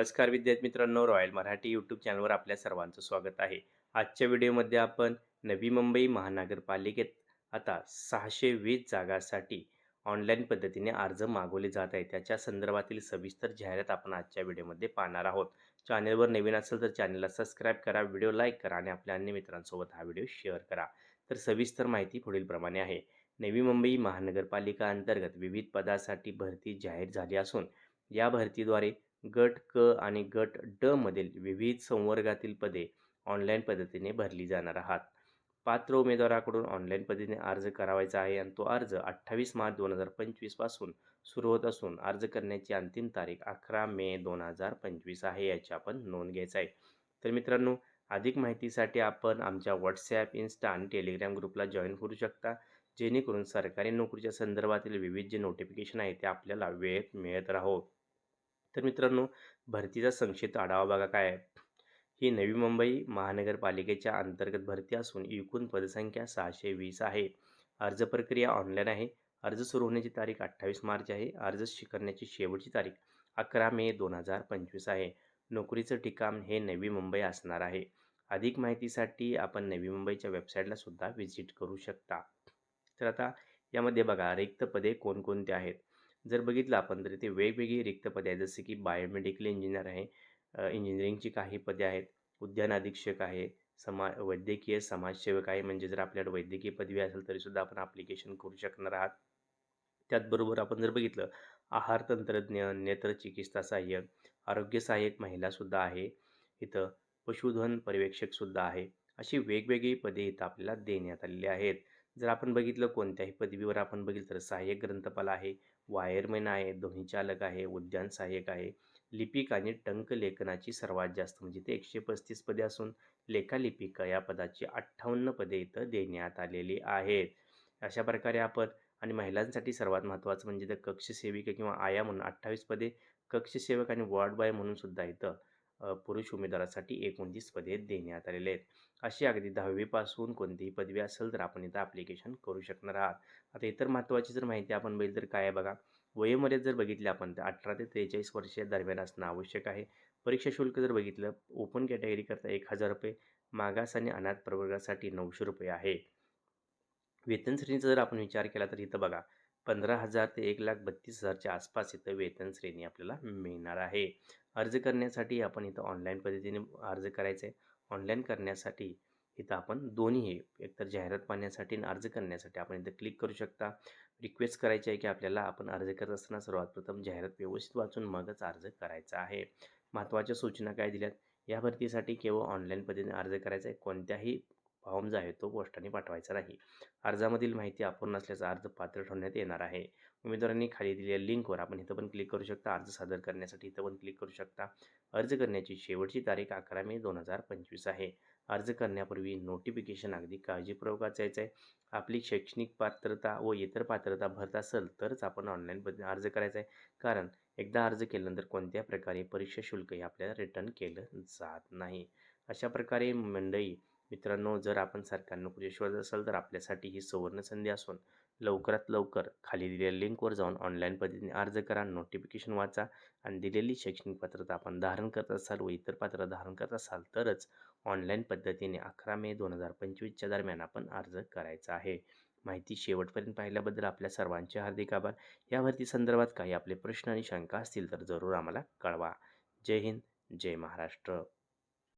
नमस्कार विद्यार्थी मित्रांनो रॉयल मराठी यूट्यूब चॅनलवर आपल्या सर्वांचं स्वागत आहे. आजच्या व्हिडिओमध्ये आपण नवी मुंबई महानगरपालिकेत आता सहाशे वीस जागासाठी ऑनलाईन पद्धतीने अर्ज मागवले जात आहे त्याच्या संदर्भातील सविस्तर जाहिरात आपण आजच्या व्हिडिओमध्ये पाहणार आहोत. चॅनलवर नवीन असेल तर चॅनलला सबस्क्राईब करा व्हिडिओ लाईक करा आणि आपल्या अन्य मित्रांसोबत हा व्हिडिओ शेअर करा. तर सविस्तर माहिती पुढीलप्रमाणे आहे. नवी मुंबई महानगरपालिका अंतर्गत विविध पदासाठी भरती जाहीर झाली असून या भरतीद्वारे गट क आणि गट ड मधील विविध संवर्गातील पदे ऑनलाईन पद्धतीने भरली जाणार आहात. पात्र उमेदवाराकडून ऑनलाईन पद्धतीने अर्ज करावायचा आहे आणि तो अर्ज अठ्ठावीस मार्च दोन हजार पंचवीसपासून सुरू होत असून अर्ज करण्याची अंतिम तारीख अकरा मे दोन हजार पंचवीस आहे याची आपण नोंद घ्यायचा आहे. तर मित्रांनो अधिक माहितीसाठी आपण आमच्या व्हॉट्सॲप इन्स्टा आणि टेलिग्राम ग्रुपला जॉईन करू शकता. जेणेकरून सरकारी नोकरीच्या संदर्भातील विविध जे नोटिफिकेशन आहे ते आपल्याला वेळेत मिळत राहो. तर मित्रांनो भरतीचा संक्षिप्त आढावा बघा काय आहे. ही नवी मुंबई महानगरपालिकेच्या अंतर्गत भरती असून एकूण पदसंख्या सहाशे वीस आहे. अर्ज प्रक्रिया ऑनलाईन आहे. अर्ज सुरू होण्याची तारीख अठ्ठावीस मार्च आहे. अर्ज करण्याची शेवटची तारीख अकरा मे दोन हजार पंचवीस आहे. नोकरीचं ठिकाण हे नवी मुंबई असणार आहे. अधिक माहितीसाठी आपण नवी मुंबईच्या वेबसाईटला सुद्धा व्हिजिट करू शकता. तर आता यामध्ये बघा रिक्त पदे कोणकोणते आहेत? जर बघितलं आपण तर इथे वेगवेगळी रिक्त पदे आहेत. जसे की बायोमेडिकल इंजिनियर आहे इंजिनिअरिंगची काही पदे आहेत. उद्यान अधीक्षक आहे समा वैद्यकीय समाजसेवक आहे. म्हणजे जर आपल्याकडे वैद्यकीय पदवी असेल तरीसुद्धा आपण ॲप्लिकेशन करू शकणार आहात. त्याचबरोबर आपण जर बघितलं आहार तंत्रज्ञ नेत्र चिकित्सा सहाय्यक आरोग्य सहाय्यक महिलासुद्धा आहे. इथं पशुधन पर्यवेक्षकसुद्धा आहे. अशी वेगवेगळी पदे इथं आपल्याला देण्यात आलेली आहेत. जर आपण बघितलं कोणत्याही पदवीवर आपण बघितलं तर सहाय्यक ग्रंथपाल आहे वायरमॅन आहे ध्वनिचालक आहे उद्यान सहाय्यक आहे. लिपिक आणि टंक लेखनाची सर्वात जास्त म्हणजे ते एकशे पस्तीस पदे असून लेखालिपिका या पदाची अठ्ठावन्न पदे इथं देण्यात आलेली आहेत. अशा प्रकारे आपण आणि महिलांसाठी सर्वात महत्त्वाचं म्हणजे तर कक्षसेविका किंवा आया म्हणून अठ्ठावीस पदे कक्षसेवक आणि वॉर्ड बॉय म्हणून सुद्धा इथं पुरुष उमेदवारासाठी एकोणतीस पदे देण्यात आलेले आहेत. अशी अगदी दहावीपासून कोणतीही पदवी असेल तर आपण इथं ॲप्लिकेशन करू शकणार आहात. आता इतर महत्त्वाची जर माहिती आपण बघितली तर काय बघा? वयोमर्यादा जर बघितलं आपण तर अठरा ते त्रेचाळीस वर्षे दरम्यान असणं आवश्यक आहे. परीक्षा शुल्क जर बघितलं ओपन कॅटेगरीकरता एक हजार रुपये मागास आणि अनाथ प्रवर्गासाठी नऊशे रुपये आहे. वेतन श्रेणीचा जर आपण विचार केला तर इथं बघा पंधरा हजार ते एक लाख बत्तीस हजारच्या आसपास इथं वेतन श्रेणी आपल्याला मिळणार आहे. अर्ज करण्यासाठी आपण इथं ऑनलाईन पद्धतीने अर्ज करायचं आहे. ऑनलाईन करण्यासाठी इथं आपण दोन्ही एकतर जाहिरात पाहण्यासाठी आणि अर्ज करण्यासाठी आपण इथं क्लिक करू शकता. रिक्वेस्ट करायची आहे की आपल्याला आपण अर्ज करत असताना सर्वात प्रथम जाहिरात व्यवस्थित वाचून मगच अर्ज करायचा आहे. महत्त्वाच्या सूचना काय दिल्यात? या भरतीसाठी केवळ ऑनलाईन पद्धतीने अर्ज करायचा आहे. कोणत्याही फॉर्म जो आहे तो पोस्टाने पाठवायचा नाही. अर्जामधील माहिती अपूर्ण असल्याचा अर्ज पात्र ठरवण्यात येणार आहे. उमेदवारांनी खाली दिलेल्या लिंकवर आपण इथं पण क्लिक करू शकता. अर्ज सादर करण्यासाठी इथं पण क्लिक करू शकता. अर्ज करण्याची शेवटची तारीख अकरा मे दोन हजार पंचवीस आहे. अर्ज करण्यापूर्वी नोटिफिकेशन अगदी काळजीपूर्वक वाचायचं आहे आपली शैक्षणिक पात्रता व इतर पात्रता भरत असेल तरच आपण ऑनलाईन पद्धतीने अर्ज करायचा आहे कारण एकदा अर्ज केल्यानंतर कोणत्या प्रकारे परीक्षा शुल्क हे आपल्याला रिटर्न केलं जात नाही. अशा प्रकारे मंडई मित्रांनो जर आपण सरकार नोकरी शोधत असाल तर आपल्यासाठी ही सुवर्ण संधी असून लवकरात लवकर खाली दिलेल्या लिंकवर जाऊन ऑनलाईन पद्धतीने अर्ज करा नोटिफिकेशन वाचा आणि दिलेली शैक्षणिक पात्रता आपण धारण करत असाल व इतर पात्र धारण करत असाल तरच ऑनलाईन पद्धतीने अकरा मे दोन हजार पंचवीसच्या दरम्यान आपण अर्ज करायचा आहे. माहिती शेवटपर्यंत पाहिल्याबद्दल आपल्या सर्वांचे हार्दिक आभार. या भरती संदर्भात काही आपले प्रश्न आणि शंका असतील तर जरूर आम्हाला कळवा. जय हिंद जय महाराष्ट्र.